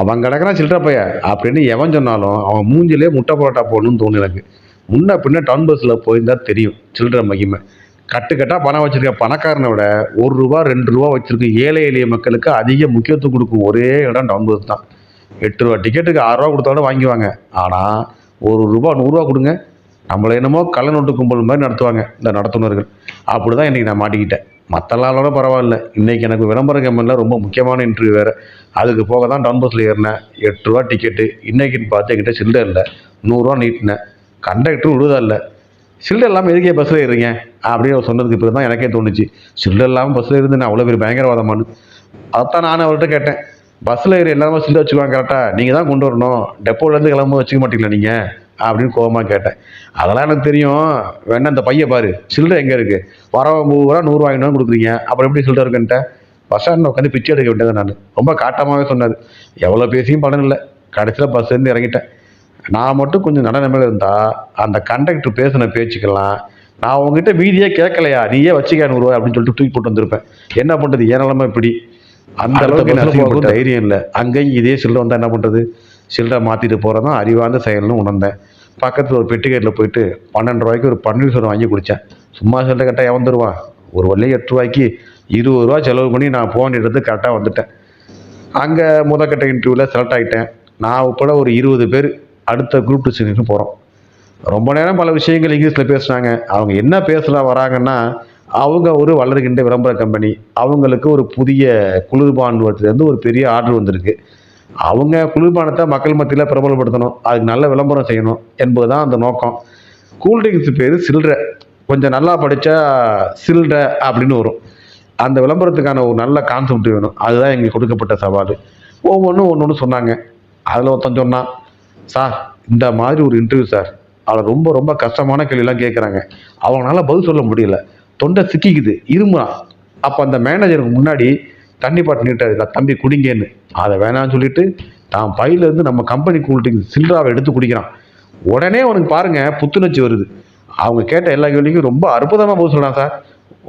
அவன் கிடக்கிறான் சில்லற பைய. அப்படின்னு எவன் சொன்னாலும் அவன் மூஞ்சிலே முட்டை பரோட்டா போடணும்னு தோணும் எனக்கு. முன்ன பின்ன டவுன் பஸ்ஸில் போயிருந்தா தெரியும் சில்லற மகிமை. கட்டுக்கட்டாக பணம் வச்சுருக்க பணக்காரனை விட ஒரு ரூபா ரெண்டு ரூபா வச்சிருக்க ஏழை எளிய மக்களுக்கு அதிக முக்கியத்துவம் கொடுக்கும் ஒரே இடம் டவுன் பஸ் தான். எட்டு ரூபா டிக்கெட்டுக்கு ஆறு ரூபா கொடுத்தோட வாங்கிவாங்க ஆனால் ஒரு ரூபா நூறுரூவா கொடுங்க. நம்மளை என்னமோ கள்ள நோட்டு கும்பல் மாதிரி நடத்துவாங்க இந்த நடத்துனர்கள். அப்படி தான் இன்றைக்கி நான் மாட்டிக்கிட்டேன். மற்றலாலோட பரவாயில்ல. இன்றைக்கி எனக்கு விளம்பர கம்பெனியில் ரொம்ப முக்கியமான இன்டர்வியூ வேறு. அதுக்கு போக தான் டவுன் பஸ்ஸில் ஏறினேன். எட்டு ரூபா டிக்கெட்டு இன்றைக்கின்னு பார்த்து என்கிட்ட சில்லறை இல்லை. நூறுரூவா நீட்டினேன். கண்டக்டரும் விழுதா இல்லை. சில்லர் இல்லாமல் எதுக்கே பஸ்ஸில் ஏறுறீங்க? அப்படின்னு அவர் சொன்னதுக்கு பிறகு தான் எனக்கே தோணுச்சு. சில்லர் இல்லாமல் பஸ்ஸில் இருந்து நான் அவ்வளோ பெரிய பயங்கரவாதமானு. அதான் நான் அவர்கிட்ட கேட்டேன். பஸ்ஸில் ஏறி எல்லாருமே சில்லர் வச்சுக்குவாங்க கரெக்டாக நீங்கள் தான் கொண்டு வரணும். டெப்போலேருந்து கிளம்ப வச்சுக்க மாட்டீங்களா நீங்கள் அப்படின்னு கோவமாக கேட்டேன். அதெல்லாம் எனக்கு தெரியும். வேணா இந்த பைய பாரு. சில்லறை எங்கே இருக்குது வரவன் பூரா நூறுரூவா ஐநூறு கொடுக்குறீங்க. அப்புறம் எப்படி சில்லறை இருக்குன்ட்டு பஸ் ஸ்டாண்டில் உட்காந்து பிச்சை எடுக்க வேண்டியது நான். ரொம்ப காட்டமாகவே சொன்னார். எவ்வளோ பேசியும் பலன் இல்லை கடைசியில் பஸ்லேருந்து இறங்கிட்டேன். நான் மட்டும் கொஞ்சம் நல்ல நிலைமையில இருந்தால் அந்த கண்டக்டர் பேசின பேச்சுக்கெல்லாம் நான் உங்ககிட்ட வீதியே கேட்கலையா? நீயே வச்சுக்க நூறுரூவா அப்படின்னு சொல்லிட்டு தூக்கி போட்டு வந்திருப்பேன். என்ன பண்ணுறது ஏன் நிலமை இப்படி. அந்த அளவுக்கு தைரியம் இல்லை. அங்கேயும் இதே சில்லறை வந்தால் என்ன பண்ணுறது சில்லறை மாற்றிட்டு போகிறது தான் அறிவார்ந்த செயல்னு உணர்ந்தேன். பக்கத்தில் ஒரு பெட்டிக்கேட்டில் போயிட்டு பன்னெண்டு ரூபாய்க்கு ஒரு பன்னீர் சோறு வாங்கி குடித்தேன் சும்மா சில்லறை கரெக்டாக வந்துடுவான் ஒரு வழியே எட்டு ரூபாய்க்கு இருபது ரூபா செலவு பண்ணி நான் போன எடுத்து கரெக்டாக வந்துட்டேன். அங்கே முதற்கட்ட இன்டர்வியூவில் செலக்ட் ஆகிட்டேன் நான் உட்பட ஒரு இருபது பேர் அடுத்த குரூப் டிஸ்கஷனுக்கு போகிறோம் ரொம்ப நேரம் பல விஷயங்கள் இங்கிலீஷில் பேசுனாங்க. அவங்க என்ன பேசலாம் வராங்கன்னா அவங்க ஒரு வளர்கின்ற விளம்பர கம்பெனி அவங்களுக்கு ஒரு புதிய குளிர்பாண்டுவத்திலேருந்து ஒரு பெரிய ஆர்டர் வந்திருக்கு. அவங்க குளிர்பானத்தை மக்கள் மத்தியில் பிரபலப்படுத்தணும். அதுக்கு நல்ல விளம்பரம் செய்யணும் என்பது தான் அந்த நோக்கம். கூல்ட்ரிங்க்ஸ் பேர் சில்லற கொஞ்சம் நல்லா படித்தா சில்லற அப்படின்னு வரும். அந்த விளம்பரத்துக்கான ஒரு நல்ல கான்செப்ட் வேணும். அதுதான் எங்களுக்கு கொடுக்கப்பட்ட சவால். ஒவ்வொன்றும் ஒன்று ஒன்று சொன்னாங்க. அதில் ஒருத்தன் சொன்னான் சார் இந்த மாதிரி ஒரு இன்டர்வியூ சார். அவளை ரொம்ப ரொம்ப கஷ்டமான கேள்வியெல்லாம் கேட்குறாங்க அவங்களால பதில் சொல்ல முடியல. தொண்டை சிக்கிக்குது இருமுறான் அப்போ அந்த மேனேஜருக்கு முன்னாடி தண்ணி பாட்டு நீட்டாரு தம்பி குடிங்கன்னு. அதை வேணாம்னு சொல்லிட்டு தான் பையிலேருந்து நம்ம கம்பெனி கூல்ட்ரிங்க் சில்லறாவை எடுத்து குடிக்கிறான். உடனே அவனுக்கு பாருங்க புத்துணர்ச்சி வருது. அவங்க கேட்ட எல்லா கேள்விக்கும் ரொம்ப அற்புதமாக போக சொல்கிறான் சார்.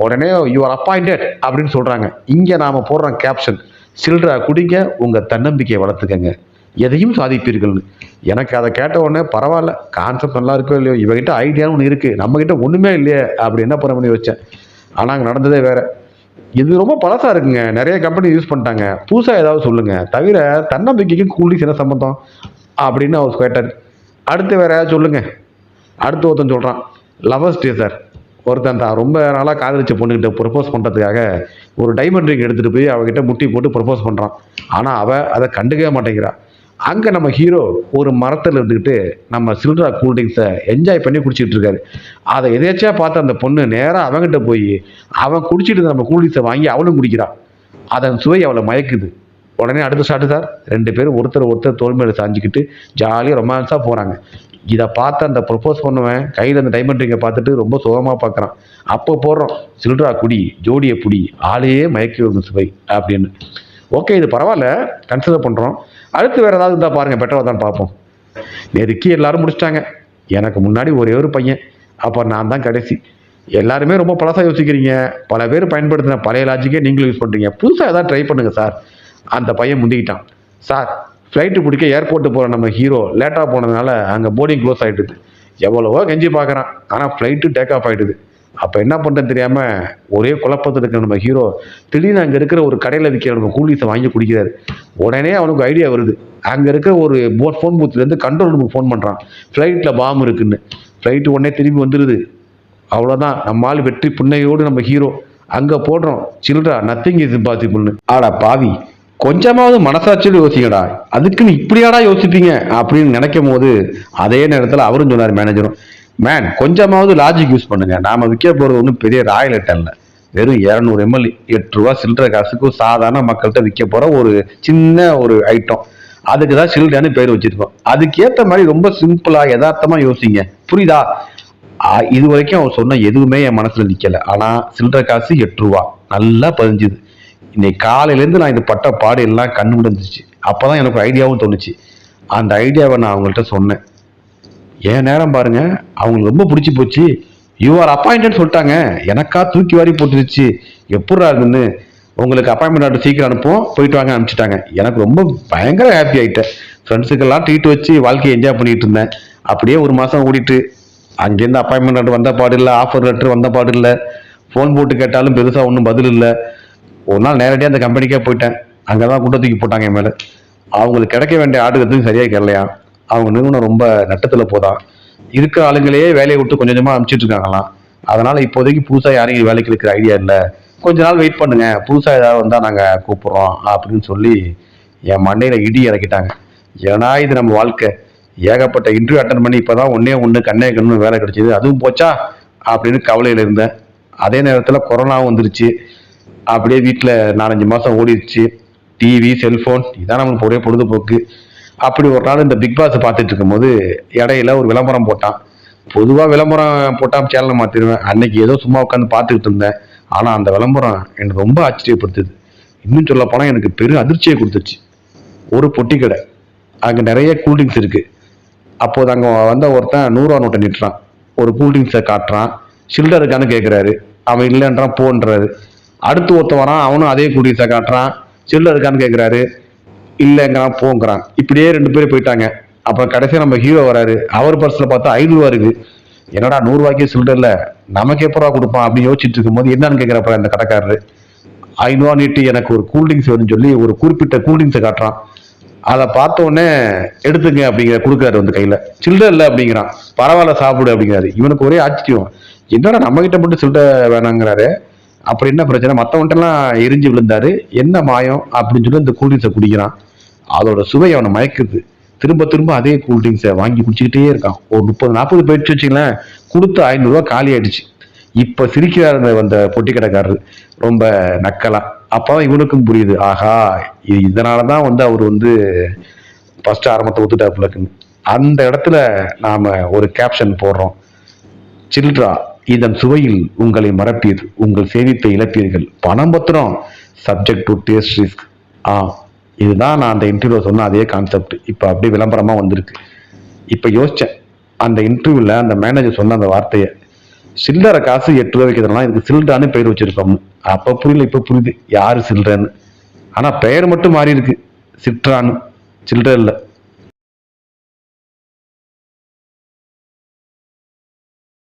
உடனே யூஆர் அப்பாயிண்டட் அப்படின்னு சொல்கிறாங்க இங்கே நாம் போடுறோம் கேப்ஷன் சில்லறா குடிங்க உங்கள் தன்னம்பிக்கையை வளர்த்துக்கங்க. எதையும் சாதிப்பீர்கள்னு. எனக்கு அதை கேட்ட உடனே பரவாயில்ல கான்செப்ட் நல்லா இருக்கோ இல்லையோ இவகிட்ட ஐடியான்னு ஒன்று இருக்குது நம்மக்கிட்ட ஒன்றுமே இல்லையே. அப்படி என்ன பண்ண பண்ணி வச்சேன். ஆனால் அங்கே நடந்ததே வேறு. இது ரொம்ப பழசாக இருக்குங்க. நிறைய கம்பெனி யூஸ் பண்ணிட்டாங்க. புதுசாக ஏதாவது சொல்லுங்கள் தவிர தன்னம்பிக்கைக்கும் கூலிஸ் என்ன சம்மந்தம் அப்படின்னு அவர் கேட்டார். அடுத்து வேறு ஏதாவது சொல்லுங்கள் அடுத்து ஒருத்தன் சொல்கிறான் லவர்ஸ் டே சார் ஒருத்தன் தான். ரொம்ப நாளாக காதலிச்ச பொண்ணுக்கிட்ட ப்ரப்போஸ் பண்ணுறதுக்காக ஒரு டைமண்ட் ரிங் எடுத்துகிட்டு போய் அவகிட்ட முட்டி போட்டு ப்ரப்போஸ் பண்ணுறான் ஆனால் அவள் அதை கண்டுக்கவே மாட்டேங்கிறான் அங்கே நம்ம ஹீரோ ஒரு மரத்தில் இருந்துக்கிட்டு நம்ம சில்ட்ரா கூல்ட்ரிங்க்ஸை என்ஜாய் பண்ணி குடிச்சிட்டு இருக்காரு. அதை எதேச்சியாக பார்த்து அந்த பொண்ணு நேராக அவன்கிட்ட போய் அவன் குடிச்சிட்டு நம்ம கூல்ட்ரிங்க்ஸை வாங்கி அவளும் குடிக்கிறான். அதன் சுவை அவளை மயக்குது. உடனே அடுத்த ஷாட்டு சார் ரெண்டு பேரும் ஒருத்தர் ஒருத்தர் தோல் மேலே சாஞ்சிக்கிட்டு ஜாலியாக ரொமான்ஸாக போகிறாங்க இதை பார்த்து அந்த ப்ரப்போஸ் பண்ணுவேன் கையில் அந்த டைமண்ட் ரிங்கை பார்த்துட்டு ரொம்ப சுகமாக பார்க்குறான். அப்போ போடுறோம் சில்ட்ரா குடி ஜோடியை புடி ஆளையே மயக்கி சுவை அப்படின்னு. ஓகே இது பரவாயில்ல. கன்சிடர் பண்ணுறோம் அடுத்து வேறு ஏதாவது இருந்தால் பாருங்கள் பெட்டராக தான் பார்ப்போம். நெருக்கி எல்லாரும் முடிச்சிட்டாங்க. எனக்கு முன்னாடி ஒரே ஒரு பையன். அப்போ நான் தான் கடைசி. எல்லாருமே ரொம்ப பழசாக யோசிக்கிறீங்க. பல பேர் பயன்படுத்தின பழைய லாஜிக்கே நீங்களும் யூஸ் பண்ணுறீங்க புதுசாக எதாவது ட்ரை பண்ணுங்கள் சார் அந்த பையன் முந்திக்கிட்டான். சார் ஃப்ளைட்டு பிடிக்க ஏர்போர்ட்டு போகிற நம்ம ஹீரோ லேட்டாக போனதுனால அங்கே போர்டிங் க்ளோஸ் ஆகிட்டுது எவ்வளவோ கெஞ்சி பார்க்குறான் ஆனால் ஃப்ளைட்டு டேக் ஆஃப் ஆகிடுது அப்போ என்ன பண்ணுறதுன்னு தெரியாமல் ஒரே குழப்பத்தில் இருக்கிற நம்ம ஹீரோ திடீர்னு அங்கே இருக்கிற ஒரு கடையில் விற்கிற நம்ம கூலிஸை வாங்கி குடிக்கிறார். உடனே அவனுக்கு ஐடியா வருது. அங்கே இருக்கிற ஒரு போட் ஃபோன் பூத்துலேருந்து கண்ட்ரோல் ரூமுக்கு ஃபோன் பண்ணுறான் ஃப்ளைட்டில் பாம் இருக்குன்னு. ஃப்ளைட்டு உடனே திரும்பி வந்துடுது அவ்வளோதான் நம்ம ஆள் வெற்றி புன்னையோடு நம்ம ஹீரோ அங்கே போடுறோம். சில்ட்ரா நத்திங் இஸ் இம்பாசிபிள்னு ஆடா பாவி. கொஞ்சமாவது மனசாட்சியோடு யோசிங்கடா. அதுக்குன்னு இப்படியாடா யோசிப்பீங்க? அப்படின்னு நினைக்கும் போது அதே நேரத்தில் அவரும் சொன்னார் மேனேஜரும் மேன் கொஞ்சமாவது லாஜிக் யூஸ் பண்ணுங்க. நாம விற்க போகிறது ஒன்றும் பெரிய ராயல் ஐட்டம் இல்லை. வெறும் இரநூறு எம்எல் எட்டு ரூபா சில்லற காசுக்கும் சாதாரண மக்கள்கிட்ட விற்க போகிற ஒரு சின்ன ஒரு ஐட்டம் அதுக்கு தான் சில்ட்ரான்னு பேர் வச்சிருக்கோம். அதுக்கேற்ற மாதிரி ரொம்ப சிம்பிளா யதார்த்தமா யோசிங்க. புரியுதா? இது வரைக்கும் அவன் சொன்ன எதுவுமே என் மனசுல நிக்கல. ஆனா சில்லற காசு எட்டு ரூபா. நல்லா பதிஞ்சுது. இன்னைக்கு காலையிலேருந்து நான் இது பட்ட பாடு எல்லாம் கண்ணு முடிஞ்சிச்சு அப்போதான் எனக்கு ஐடியாவும் தோணுச்சு. அந்த ஐடியாவை நான் அவங்கள்ட்ட சொன்னேன். என் நேரம் பாருங்க. அவங்களுக்கு ரொம்ப பிடிச்சி போச்சு. யூஆர் அப்பாயிண்டட் சொல்லிட்டாங்க. எனக்கா தூக்கி வாரி போட்டுருச்சு. எப்படா இருக்குன்னு உங்களுக்கு அப்பாயின்மெண்ட் ஆர்டர் சீக்கிரம் அனுப்புவோம். போயிட்டு வாங்க அனுப்பிச்சிட்டாங்க. எனக்கு ரொம்ப பயங்கர ஹாப்பி ஆகிட்டேன் ஃப்ரெண்ட்ஸுக்கெல்லாம் ட்ரீட் வச்சு வாழ்க்கையை என்ஜாய் பண்ணிட்டு இருந்தேன். அப்படியே ஒரு மாதம் ஓடிட்டு. அங்கேருந்து அப்பாயின்மெண்ட் லெட்டர் வந்த பாடு இல்லை ஆஃபர் லெட்டர் வந்த பாடு இல்லை ஃபோன் போட்டு கேட்டாலும் பெருசாக ஒன்றும் பதில் இல்லை. ஒரு நாள் நேரடியாக அந்த கம்பெனிக்கே போயிட்டேன். அங்கே தான் குண்டை தூக்கி போட்டாங்க என் மேலே. அவங்களுக்கு கிடைக்க வேண்டிய ஆடுகிறதுக்கு சரியாக கிடைலையா அவங்க நிறுவனம் ரொம்ப நட்டத்தில் போதான் இருக்கிற ஆளுங்களையே வேலையை விட்டு கொஞ்சம் கொஞ்சமாக அனுப்பிச்சிட்டு இருக்காங்களாம். அதனால் இப்போதைக்கு புதுசாக யாரையும் வேலைக்கு இருக்கிற ஐடியா இல்லை. கொஞ்ச நாள் வெயிட் பண்ணுங்க. புதுசாக ஏதாவது வந்தால் நாங்கள் கூப்பிட்றோம் அப்படின்னு சொல்லி என் மண்டையில் இடி இறக்கிட்டாங்க. ஏன்னா இது நம்ம வாழ்க்கை. ஏகப்பட்ட இன்டர்வியூ அட்டன் பண்ணி இப்போ தான் ஒன்றே ஒன்று கண்ணே கண்ணு வேலை கிடைச்சிது. அதுவும் போச்சா? அப்படின்னு கவலையில் இருந்தேன். அதே நேரத்தில் கொரோனாவும் வந்துருச்சு. அப்படியே வீட்டில் நாலஞ்சு மாதம் ஓடிடுச்சு டிவி செல்ஃபோன் இதான் நம்மளுக்கு ஒரே பொழுதுபோக்கு. அப்படி ஒரு நாள் இந்த பிக் பாஸ் பார்த்துட்டு இருக்கும்போது இடையில ஒரு விளம்பரம் போட்டான். பொதுவாக விளம்பரம் போட்டால் சேனலை மாற்றிடுவேன் அன்னைக்கு ஏதோ சும்மா உட்காந்து பார்த்துக்கிட்டு இருந்தேன். ஆனால் அந்த விளம்பரம் எனக்கு ரொம்ப ஆச்சரியப்படுத்துது இன்னும் சொல்ல போனால் எனக்கு பெரும் அதிர்ச்சியை கொடுத்துச்சு. ஒரு பொட்டி கடை. அங்கே நிறைய கூல்ட்ரிங்க்ஸ் இருக்குது அப்போது அங்கே வந்த ஒருத்தன் நூறுரூவா நோட்டை நிட்டுறான். ஒரு கூல்ட்ரிங்க்ஸை காட்டுறான். சில்லறை இருக்கான்னு கேட்குறாரு அவன் இல்லைன்றான் போன்றாரு. அடுத்து ஒருத்த வரான் அவனும் அதே கூல்ட்ரிங்க்ஸை காட்டுறான். சில்லறை இருக்கான்னு கேட்குறாரு இல்லைங்கிறான் போங்கிறான். இப்படியே ரெண்டு பேரும் போயிட்டாங்க. அப்புறம் கடைசியாக நம்ம ஹீரோ வராரு. அவர் பர்ஸில் பார்த்தா ஐநூறுவா இருக்குது. என்னடா நூறுரூவாய்க்கே இல்லை நமக்கு எப்போ கொடுப்பான் அப்படின்னு யோசிச்சுட்டு இருக்கும்போது என்னன்னு கேட்குறப்ப அந்த கடைக்காரரு? ஐநூறுவா நீட்டு எனக்கு ஒரு கூல்ட்ரிங்க்ஸ் வேணும்னு சொல்லி ஒரு குறிப்பிட்ட கூல்ட்ரிங்க்ஸை காட்டுறான். அதை பார்த்தோன்னே எடுத்துங்க அப்படிங்கிற கொடுக்குறாரு வந்து கையில். சில்லற இல்லை அப்படிங்கிறான். பரவாயில்ல சாப்பிடு அப்படிங்கிறாரு. இவனுக்கு ஒரே ஆச்சரியம் என்னடா நம்மகிட்ட மட்டும் சில்லற வேணாங்கிறாரு. அப்புறம் என்ன பிரச்சனை? மற்றவன்ட்டெல்லாம் எரிஞ்சு விழுந்தாரு. என்ன மாயம்? அப்படின்னு சொல்லி இந்த கூல்ட்ரிங்ஸை குடிக்கிறான். அதோட சுவை அவனை மயக்குது. திரும்ப திரும்ப அதே கூல்ட்ரிங்ஸை வாங்கி குடிச்சுக்கிட்டே இருக்கான். ஒரு முப்பது நாற்பது போயிடுச்சு வச்சுங்களேன் கொடுத்து ஐநூறுரூவா காலி ஆயிடுச்சு. இப்போ சிரிக்கிறார் அந்த அந்த பொட்டி கடைக்காரர் ரொம்ப நக்கலா. அப்போ இவனுக்கும் புரியுது. ஆஹா இது இதனால தான் வந்து அவர் வந்து ஃபர்ஸ்ட் ஆரம்பத்தை ஒத்துட்டாப்புலக்குன்னு அந்த இடத்துல நாம் ஒரு கேப்ஷன் போடுறோம். சில்ட்ரா இதன் சுவையில் உங்களை மறப்பீர் உங்கள் சேமிப்பை இழப்பீர்கள். பணம் பத்திரம். சப்ஜெக்ட் டு டேஸ்ட் ரிஸ்க் ஆ இதுதான் நான் அந்த இன்டர்வியூ சொன்ன அதே கான்செப்ட் இப்போ அப்படியே விளம்பரமாக வந்திருக்கு. இப்போ யோசித்தேன் அந்த இன்டர்வியூவில் அந்த மேனேஜர் சொன்ன அந்த வார்த்தையை சில்லறை காசு எட்டு ரூபா வைக்கிறதுனால இதுக்கு சில்ட்ரான்னு பெயர் வச்சிருக்கோம் அப்போ புரியல இப்போ புரியுது. யார் சில்லறன்னு ஆனால் பெயர் மட்டும் மாறி இருக்கு சிட்ரான்னு சில்லற இல்லை.